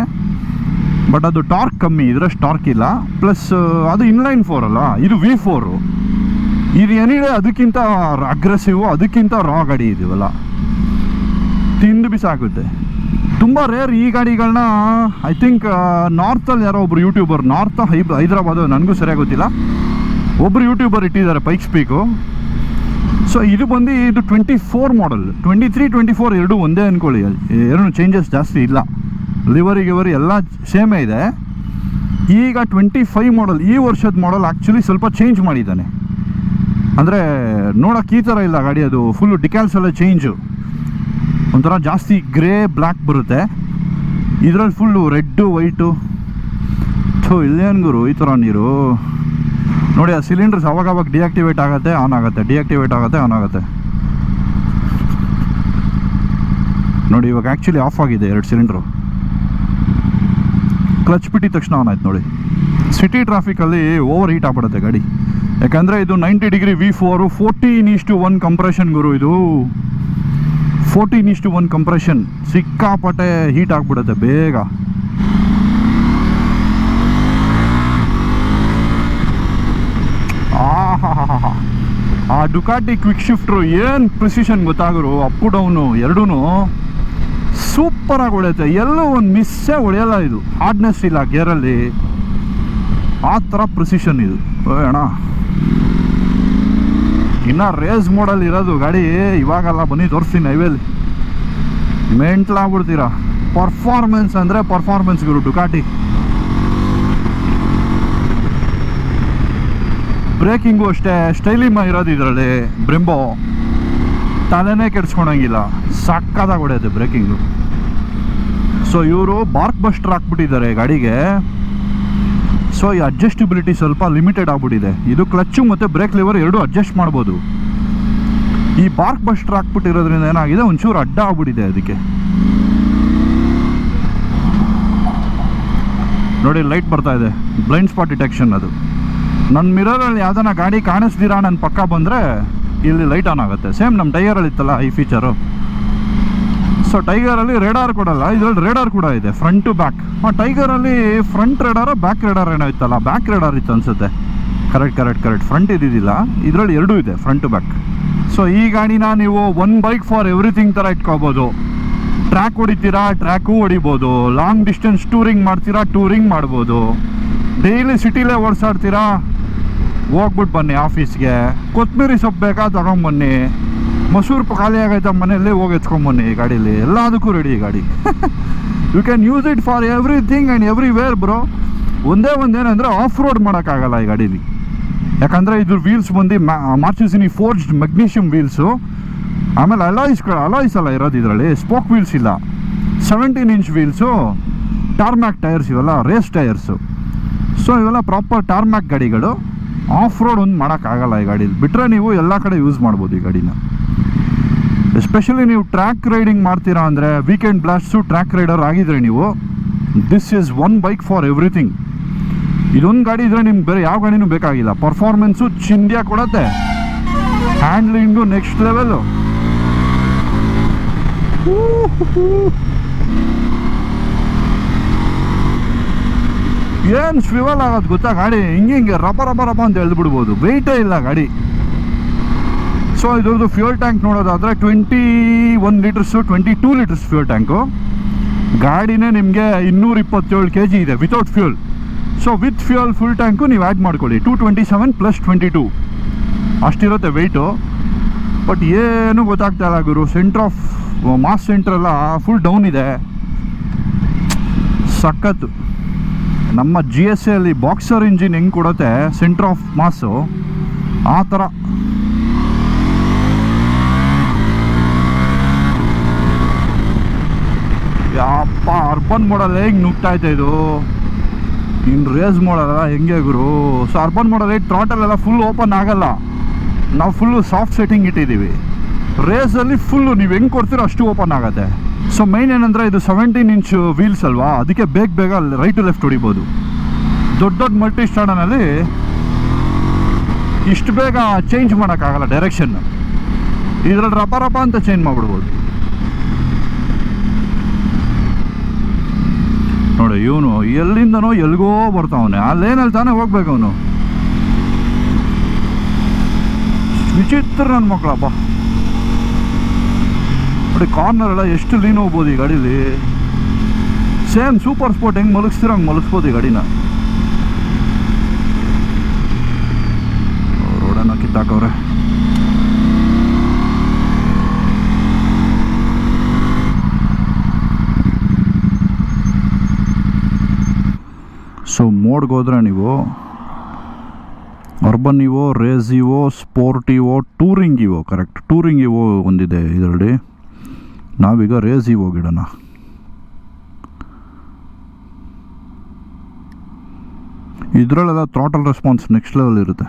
Speaker 1: ಬಟ್ ಅದು ಟಾರ್ಕ್ ಕಮ್ಮಿ, ಇದರಷ್ಟು ಟಾರ್ಕ್ ಇಲ್ಲ. ಪ್ಲಸ್ ಅದು ಇನ್ಲೈನ್ ಫೋರ್ ಅಲ್ಲ, ಇದು ವಿ ಫೋರು ಇದು ಏನಿದೆ, ಅದಕ್ಕಿಂತ ಅಗ್ರೆಸಿವ್ ಅದಕ್ಕಿಂತ ರಾ ಗಾಡಿ ಇದೀವಲ್ಲ. ತಿಂದು ಬಿಸಾಕುತ್ತೆ. ತುಂಬ ರೇರ್ ಈ ಗಾಡಿಗಳನ್ನ ಐ ಥಿಂಕ್ ನಾರ್ತಲ್ಲಿ ಯಾರೋ ಒಬ್ರು ಯೂಟ್ಯೂಬರ್ ನಾರ್ತ್ ಹೈ, ಹೈದ್ರಾಬಾದ್ ನನಗೂ ಸರಿಯಾಗಿ ಗೊತ್ತಿಲ್ಲ. ಒಬ್ರು ಯೂಟ್ಯೂಬರ್ ಇಟ್ಟಿದ್ದಾರೆ ಪೈಕ್ ಸ್ಪೀಕು ಸೊ ಇದು ಬಂದು ಇದು twenty four model twenty three twenty four ಎರಡೂ ಒಂದೇ ಅಂದ್ಕೊಳ್ಳಿ ಏನು ಚೇಂಜಸ್ ಜಾಸ್ತಿ ಇಲ್ಲ. ಲಿವರಿ ಗಿವರಿ ಎಲ್ಲ ಸೇಮೇ ಇದೆ. ಈಗ ಟ್ವೆಂಟಿ ಫೈವ್ ಮಾಡಲ್ ಈ ವರ್ಷದ ಮಾಡಲ್ ಆ್ಯಕ್ಚುಲಿ ಸ್ವಲ್ಪ ಚೇಂಜ್ ಮಾಡಿದ್ದಾನೆ. ಅಂದರೆ ನೋಡೋಕೆ ಈ ಥರ ಇಲ್ಲ ಗಾಡಿ ಅದು. ಫುಲ್ಲು ಡಿಕ್ಯಾಲ್ಸ್ ಎಲ್ಲ ಚೇಂಜು ಒಂಥರ ಜಾಸ್ತಿ ಗ್ರೇ ಬ್ಲ್ಯಾಕ್ ಬರುತ್ತೆ. ಇದರಲ್ಲಿ ಫುಲ್ಲು ರೆಡ್ಡು ವೈಟು ಥೋ, ಇಲ್ಲೇನು ಗುರು, ಈ ಥರ ನೀರು. ನೋಡಿ, ಆ ಸಿಲಿಂಡರ್ಸ್ ಅವಾಗ ಅವಾಗ ಡಿಆಕ್ಟಿವೇಟ್ ಆಗುತ್ತೆ ಆನ್ ಆಗುತ್ತೆ ಡಿಆಕ್ಟಿವೇಟ್ ಆಗುತ್ತೆ ಆನ್ ಆಗುತ್ತೆ. ನೋಡಿ, ಇವಾಗ ಆ್ಯಕ್ಚುಲಿ ಆಫ್ ಆಗಿದೆ ಎರಡು ಸಿಲಿಂಡ್ರು ಕ್ಲಚ್ ಬಿಟ್ಟಿದ ತಕ್ಷಣ ಆನ್ ಆಯ್ತು ನೋಡಿ. ಸಿಟಿ ಟ್ರಾಫಿಕಲ್ಲಿ ಓವರ್ ಹೀಟ್ ಆಗ್ಬಿಡುತ್ತೆ ಗಾಡಿ. ಯಾಕಂದರೆ ಇದು ninety degree V four fourteen ಇಷ್ಟು ಒನ್ ಕಂಪ್ರೆಷನ್ ಗುರು ಇದು. ಫೋರ್ಟೀನ್ ಇಷ್ಟು ಒನ್ ಕಂಪ್ರೆಷನ್ ಸಿಕ್ಕಾಪಟ್ಟೆ ಹೀಟ್ ಆಗಿಬಿಡುತ್ತೆ ಬೇಗ. ಆ ಡುಕಾಟಿ ಕ್ವಿಕ್ ಶಿಫ್ಟ್ರು ಏನು ಪ್ರಿಸಿಷನ್ ಗೊತ್ತಾಗರು ಅಪ್ ಡೌನು ಎರಡೂ ಸೂಪರಾಗಿ ಹೊಡೆಯುತ್ತೆ ಎಲ್ಲೂ ಒಂದು ಮಿಸ್ಸೇ ಹೊಡೆಯಲ್ಲ ಇದು. ಹಾರ್ಡ್ನೆಸ್ ಇಲ್ಲ ಗೇರಲ್ಲಿ ಆ ಥರ ಪ್ರಿಸಿಷನ್ ಇದು. ಅಣ್ಣ. ಇನ್ನು ರೇಸ್ ಮೋಡಲ್ಲಿ ಇರೋದು ಗಾಡಿ ಇವಾಗಲ್ಲ ಬನ್ನಿ ತೋರಿಸ್ತೀನಿ ಹೈವೇಲಿ ಮೆಂಟ್ಲಾಗ್ಬಿಡ್ತೀರಾ ಪರ್ಫಾರ್ಮೆನ್ಸ್ ಅಂದರೆ ಪರ್ಫಾರ್ಮೆನ್ಸ್ ಗುರು ಡುಕಾಟಿ ಬ್ರೇಕಿಂಗು ಅಷ್ಟೇ ಸ್ಟೈಲಿಮ ಇರೋದು ಇದರಲ್ಲಿ, ಬ್ರೆಂಬೋ. ತಲೆನೇ ಕೆಡ್ಸ್ಕೊಳಂಗಿಲ್ಲ. ಸಕ್ಕತ್ತಾಗಿ ಹೊಡೆಯುತ್ತೆ ಬ್ರೇಕಿಂಗು. ಸೊ ಇವರು ಬಾರ್ಕ್ ಬಸ್ಟರ್ ಹಾಕ್ಬಿಟ್ಟಿದ್ದಾರೆ ಗಾಡಿಗೆ. ಸೊ ಈ ಅಡ್ಜಸ್ಟಿಬಿಲಿಟಿ ಸ್ವಲ್ಪ ಲಿಮಿಟೆಡ್ ಆಗ್ಬಿಟ್ಟಿದೆ. ಇದು ಕ್ಲಚ್ಚು ಮತ್ತು ಬ್ರೇಕ್ ಲಿವರ್ ಎರಡು ಅಡ್ಜಸ್ಟ್ ಮಾಡ್ಬೋದು. ಈ ಬಾರ್ಕ್ ಬಸ್ಟರ್ ಹಾಕ್ಬಿಟ್ಟಿರೋದ್ರಿಂದ ಏನಾಗಿದೆ? ಒಂಚೂರು ಅಡ್ಡ ಆಗ್ಬಿಟ್ಟಿದೆ ಅದಕ್ಕೆ. ನೋಡಿ ಲೈಟ್ ಬರ್ತಾ ಇದೆ. ಬ್ಲೈಂಡ್ ಸ್ಪಾಟ್ ಡಿಟೆಕ್ಷನ್ ಅದು. ನನ್ನ ಮಿರರಲ್ಲಿ ಯಾವ್ದಾನ ಗಾಡಿ ಕಾಣಿಸ್ದಿರಾ ನನ್ನ ಪಕ್ಕ ಬಂದರೆ ಇಲ್ಲಿ ಲೈಟ್ ಆನ್ ಆಗುತ್ತೆ. ಸೇಮ್ ನಮ್ಮ ಟೈಗರಲ್ಲಿ ಇತ್ತಲ್ಲ ಈ ಫೀಚರು ಸೊ ಟೈಗರಲ್ಲಿ ರೇಡಾರ್ ಕೊಡಲ್ಲ ಇದರಲ್ಲಿ ರೇಡಾರ್ ಕೂಡ ಇದೆ ಫ್ರಂಟ್ ಟು ಬ್ಯಾಕ್ ಆ ಟೈಗರಲ್ಲಿ ಫ್ರಂಟ್ ರೇಡಾರ ಬ್ಯಾಕ್ ರೇಡಾರ್ ಏನೋ ಇತ್ತಲ್ಲ ಬ್ಯಾಕ್ ರೇಡಾರ್ ಇತ್ತು ಅನಿಸುತ್ತೆ. ಕರೆಕ್ಟ್ ಕರೆಕ್ಟ್ ಕರೆಕ್ಟ್ ಫ್ರಂಟ್ ಇದ್ದಿದ್ದಿಲ್ಲ. ಇದರಲ್ಲಿ ಎರಡೂ ಇದೆ ಫ್ರಂಟ್ ಟು ಬ್ಯಾಕ್ ಸೊ ಈ ಗಾಡಿನ ನೀವು ಒನ್ ಬೈಕ್ ಫಾರ್ ಎವ್ರಿಥಿಂಗ್ ಥರ ಇಟ್ಕೋಬೋದು. ಟ್ರ್ಯಾಕ್ ಹೊಡಿತೀರಾ ಟ್ರ್ಯಾಕು ಹೊಡಿಬೋದು. ಲಾಂಗ್ ಡಿಸ್ಟೆನ್ಸ್ ಟೂರಿಂಗ್ ಮಾಡ್ತೀರಾ ಟೂರಿಂಗ್ ಮಾಡ್ಬೋದು. ಡೈಲಿ ಸಿಟಿಲೇ ಓಡಿಸಾಡ್ತೀರಾ ಹೋಗ್ಬಿಟ್ಟು ಬನ್ನಿ ಆಫೀಸ್ಗೆ. ಕೊತ್ತಂಬರಿ ಸೊಪ್ಪು ಬೇಕಾ ತಗೊಂಬನ್ನಿ ಮಸೂರು ಖಾಲಿ ಆಗೈತೆ ಮನೆಯಲ್ಲೇ ಹೋಗಿ ಎತ್ಕೊಂಬನ್ನಿ ಈ ಗಾಡೀಲಿ. ಎಲ್ಲದಕ್ಕೂ ರೆಡಿ ಈ ಗಾಡಿ. You can use it for everything and everywhere bro ಒಂದೇ ಒಂದೇನೆಂದರೆ ಆಫ್ ರೋಡ್ ಮಾಡೋಕ್ಕಾಗಲ್ಲ ಈ ಗಾಡೀಲಿ. ಯಾಕಂದರೆ ಇದ್ರ ವೀಲ್ಸ್ ಬಂದು ಮಾರ್ಚಿಸಿನಿ ಫೋರ್ಜ್ಡ್ ಮೆಗ್ನೀಷಿಯಮ್ ವೀಲ್ಸು ಆಮೇಲೆ ಅಲಾಯ್ಸ್ಗಳು ಅಲಾಯ್ಸ್ ಅಲ್ಲ ಇರೋದು ಇದರಲ್ಲಿ. ಸ್ಪೋಕ್ ವೀಲ್ಸ್ ಇಲ್ಲ. Seventeen inch wheels tarmac tyres ಇವೆಲ್ಲ ರೇಸ್ ಟೈರ್ಸು ಸೊ ಇವೆಲ್ಲ ಪ್ರಾಪರ್ ಟಾರ್ಮ್ಯಾಕ್ ಗಾಡಿಗಳು. ಆಫ್ ರೋಡ್ ಒಂದು ಮಾಡೋಕ್ಕಾಗಲ್ಲ ಈ ಗಾಡೀಲಿ ಬಿಟ್ಟರೆ ನೀವು ಎಲ್ಲ ಕಡೆ ಯೂಸ್ ಮಾಡ್ಬೋದು ಈ ಗಾಡಿನ. ಎಸ್ಪೆಷಲಿ ನೀವು ಟ್ರ್ಯಾಕ್ ರೈಡಿಂಗ್ ಮಾಡ್ತೀರಾ ಅಂದರೆ ವೀಕೆಂಡ್ ಬ್ಲಾಸ್ಟು ಟ್ರ್ಯಾಕ್ ರೈಡರ್ ಆಗಿದ್ರೆ ನೀವು this is one bike for everything ಇದೊಂದು ಗಾಡಿ ಇದ್ರೆ ನಿಮ್ಗೆ ಬೇರೆ ಯಾವ ಗಾಡಿನೂ ಬೇಕಾಗಿಲ್ಲ. ಪರ್ಫಾರ್ಮೆನ್ಸು ಚಿಂದ್ಯ ಕೊಡತ್ತೆ. ಹ್ಯಾಂಡ್ಲಿಂಗು ನೆಕ್ಸ್ಟ್ ಲೆವೆಲ್ಲು ಏನು ಸ್ವಿವಲ್ ಆಗೋದು ಗೊತ್ತಾ? ಗಾಡಿ ಹಿಂಗೆ ಹಿಂಗೆ ರಪ ರಬ ರಪ ಅಂತ ಎಳ್ದ್ಬಿಡ್ಬೋದು. ವೆಯ್ಟೇ ಇಲ್ಲ ಗಾಡಿ. ಸೊ ಇದ್ರದ್ದು ಫ್ಯೂಯಲ್ ಟ್ಯಾಂಕ್ ನೋಡೋದಾದರೆ twenty one litres twenty two litres fuel tank ಗಾಡಿನೇ ನಿಮಗೆ ಇನ್ನೂರ ಇಪ್ಪತ್ತೇಳು ಕೆ ಜಿ ಇದೆ without fuel so with fuel full tank ನೀವು ಆ್ಯಡ್ ಮಾಡ್ಕೊಳ್ಳಿ. Two twenty seven plus twenty two ಅಷ್ಟಿರುತ್ತೆ weight but ಏನೂ ಗೊತ್ತಾಗ್ತಾ ಇಲ್ಲ ಗುರು. ಸೆಂಟ್ರ್ ಆಫ್ ಮಾಸ್ ಸೆಂಟ್ರೆಲ್ಲ ಫುಲ್ ಡೌನ್ ಇದೆ. ಸಖತ್ತು. ನಮ್ಮ ಜಿ ಎಸ್ ಎಲ್ಲಿ ಬಾಕ್ಸರ್ ಇಂಜಿನ್ ಹೆಂಗೆ ಕೊಡುತ್ತೆ? ಸೆಂಟ್ರ್ ಆಫ್ ಮಾಸು ಆ ಥರ ಯಪ್ಪ ಅರ್ಬನ್ ಮಾಡಲ್ ಹೆಂಗೆ ನುಗ್ತಾ ಐತೆ ಇದು? ಇನ್ನು ರೇಸ್ ಮಾಡಲ್ಲ ಹೆಂಗೆ ಗುರು? ಸೊ ಅರ್ಬನ್ ಮಾಡಲ್ ಟ್ರಾಟಲ್ ಎಲ್ಲ ಫುಲ್ ಓಪನ್ ಆಗಲ್ಲ. ನಾವು ಫುಲ್ಲು ಸಾಫ್ಟ್ ಸೆಟ್ಟಿಂಗ್ ಇಟ್ಟಿದ್ದೀವಿ. ರೇಸಲ್ಲಿ ಫುಲ್ಲು ನೀವು ಹೆಂಗೆ ಕೊಡ್ತೀರೋ ಅಷ್ಟು ಓಪನ್ ಆಗುತ್ತೆ. ಸೊ ಮೈನ್ ಏನಂದರೆ ಇದು ಸೆವೆಂಟೀನ್ ಇಂಚ್ ವೀಲ್ಸ್ ಅಲ್ವಾ? ಅದಕ್ಕೆ ಬೇಗ ಬೇಗ ರೈಟ್ ಟು ಲೆಫ್ಟ್ ಹೊಡಿಬೋದು. ದೊಡ್ಡ ದೊಡ್ಡ ಮಲ್ಟಿ ಸ್ಟ್ಯಾಂಡನಲ್ಲಿ ಇಷ್ಟು ಬೇಗ ಚೇಂಜ್ ಮಾಡೋಕ್ಕಾಗಲ್ಲ ಡೈರೆಕ್ಷನ್ ಇದರಲ್ಲಿ ರಪ ರಪ ಅಂತ ಚೇಂಜ್ ಮಾಡಿಬಿಡ್ಬೋದು. ನೋಡಿ, ಇವನು ಎಲ್ಲಿಂದನೋ ಎಲ್ಗೋ ಬರ್ತಾವನೆ. ಆ ಲೇನಲ್ಲಿ ತಾನೇ ಹೋಗ್ಬೇಕು ಅವನು. ವಿಚಿತ್ರ ನನ್ನ ಮಕ್ಕಳಪ್ಪ ನೋಡಿ ಕಾರ್ನರ್ ಎಲ್ಲ ಎಷ್ಟು ಲೀನ್ ಹೋಗ್ಬೋದು ಈ ಗಾಡೀಲಿ? ಸೇಮ್ ಸೂಪರ್ ಸ್ಪೋರ್ಟ್ ಹೆಂಗೆ ಮಲಗಿಸ್ತೀರ ಹಂಗೆ ಮಲಗಿಸ್ಬೋದು ಈ ಗಾಡಿನ. ರೋಡನ್ನ ಕಿತ್ತಾಕವ್ರೆ. ಸೊ ಮೋಡ್ಗೆ ಹೋದ್ರೆ ನೀವು urban evo race evo sport evo touring evo correct touring evo ಒಂದಿದೆ ಇದರಲ್ಲಿ. ನಾವೀಗ ರೇಸಿ ಹೋಗಿಡೋಣ. ಇದರಲ್ಲೆಲ್ಲ ಥ್ರಾಟಲ್ ರೆಸ್ಪಾನ್ಸ್ ನೆಕ್ಸ್ಟ್ ಲೆವೆಲ್ ಇರುತ್ತೆ.